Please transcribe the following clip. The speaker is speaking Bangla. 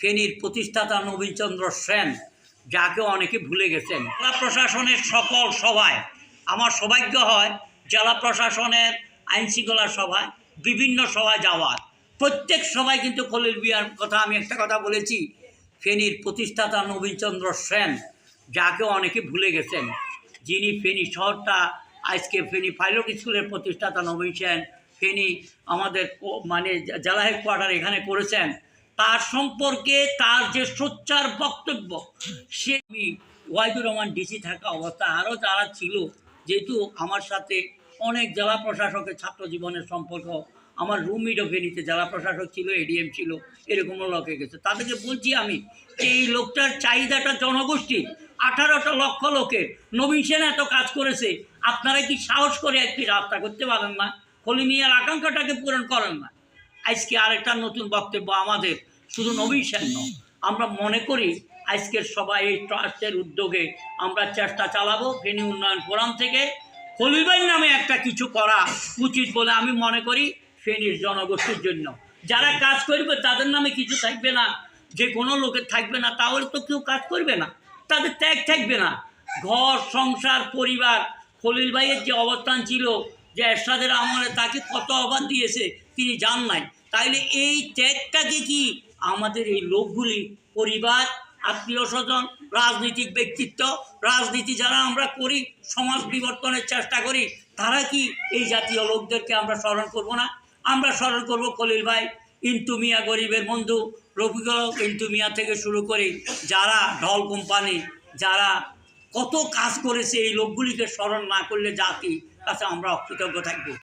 ফেনীর প্রতিষ্ঠাতা নবীনচন্দ্র সেন যাকে অনেকে ভুলে গেছেন। জেলা প্রশাসনের সকল সভায়, আমার সৌভাগ্য হয়, জেলা প্রশাসনের আইনশৃঙ্খলা সভায় বিভিন্ন সভায় যাওয়ার। প্রত্যেক সভায় কিন্তু খলিল বিয়ার কথা আমি একটা কথা বলেছি, ফেনীর প্রতিষ্ঠাতা নবীনচন্দ্র সেন যাকে অনেকে ভুলে গেছেন। যিনি ফেনী শহরটা, আজকে ফেনী পাইলট স্কুলের প্রতিষ্ঠাতা নবীন সেন, ফেনী আমাদের মানে জেলা হেডকোয়ার্টার এখানে করেছেন। তার সম্পর্কে তার যে সোচ্চার বক্তব্য, সে আমি ওয়াইদুর রহমান ডিসি থাকা অবস্থায় আরও যারা ছিল, যেহেতু আমার সাথে অনেক জেলা প্রশাসকের ছাত্র জীবনের সম্পর্ক, আমার রুমমেটও ফেনীতে জেলা প্রশাসক ছিল এডিএম ছিল, এরকমও লোকে গেছে। তাদেরকে বলছি আমি যে এই লোকটার চাহিদাটা জনগোষ্ঠীর আঠারোটা লক্ষ লোকের, নবীন সেন এত কাজ করেছে, আপনারা কি সাহস করে একটি রাস্তা করতে পারেন না? খলিমিয়ার আকাঙ্ক্ষাটাকে পূরণ করেন না। আজকে আরেকটা নতুন বক্তব্য আমাদের, শুধু নবীন আমরা মনে করি আজকের সবাই এই ট্রাস্টের উদ্যোগে আমরা চেষ্টা চালাবো ফেনী উন্নয়ন ফোরাম থেকে। খলিবাই নামে একটা কিছু করা উচিত বলে আমি মনে করি ফেনীর জনগোষ্ঠীর জন্য। যারা কাজ করবে তাদের নামে কিছু থাকবে না, যে কোনো লোকের থাকবে না, তাহলে তো কেউ কাজ করবে না, তাদের ত্যাগ থাকবে না। ঘর, সংসার, পরিবার খলিল ভাইয়ের যে অবস্থান ছিল যে এরশাদের আমলে তাকে কত অবাদ দিয়েছে তিনি জান নাই। তাইলে এই ত্যাগটাকে কি আমাদের এই লোকগুলি, পরিবার, আত্মীয় স্বজন, রাজনৈতিক ব্যক্তিত্ব, রাজনীতি যারা আমরা করি, সমাজ বিবর্তনের চেষ্টা করি, তারা কি এই জাতীয় লোকদেরকে আমরা স্মরণ করব না? আমরা স্মরণ করব খলিল ভাই, ইন্টু মিয়া গরিবের বন্ধু, রফিকুল, ইন্টু মিয়া থেকে শুরু করে যারা ঢল কোম্পানি, যারা কত কাজ করেছে এই লোকগুলিকে স্মরণ না করলে জাতি কাছে আমরা অকৃতজ্ঞ থাকব।